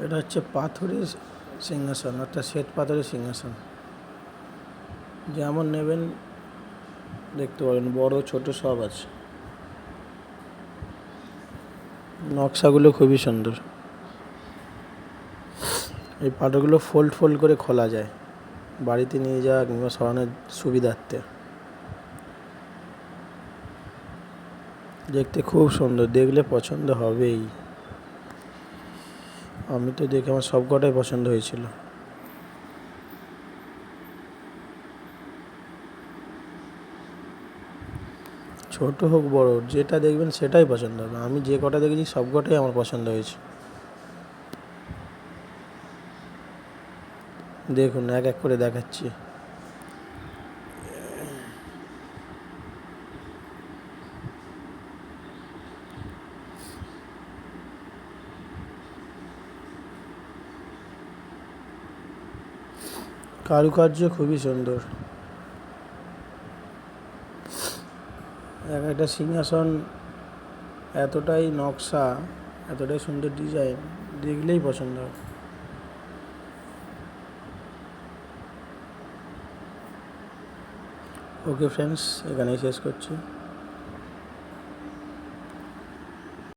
এটা হচ্ছে পাথরের সিংহাসন, অর্থাৎ শ্বেত পাথরের সিংহাসন। যেমন নেবেন, দেখতে পারেন বড়, ছোট সব আছে। নকশাগুলো খুবই সুন্দর। এই পাথরগুলো ফোল্ড ফোল্ড করে খোলা যায়। বাড়িতে নিয়ে যাওয়া কিংবা সরানোর সুবিধার্থে। দেখতে খুব সুন্দর, দেখলে পছন্দ হবেই। আমি তো দেখে আমার সব কটাই পছন্দ হয়েছিল। ছোট হোক, বড় যেটা দেখবেন সেটাই পছন্দ হবে। আমি যে কটা দেখেছি সবকটাই আমার পছন্দ হয়েছে। দেখুন, এক এক করে দেখাচ্ছি। কারুকার্য খুবই সুন্দর। এক একটা সিংহাসন এতটাই নকশা, এতটাই সুন্দর ডিজাইন দেখলেই পছন্দ হবে ওকে ফ্রেন্ডস এখানেই শেষ করছি।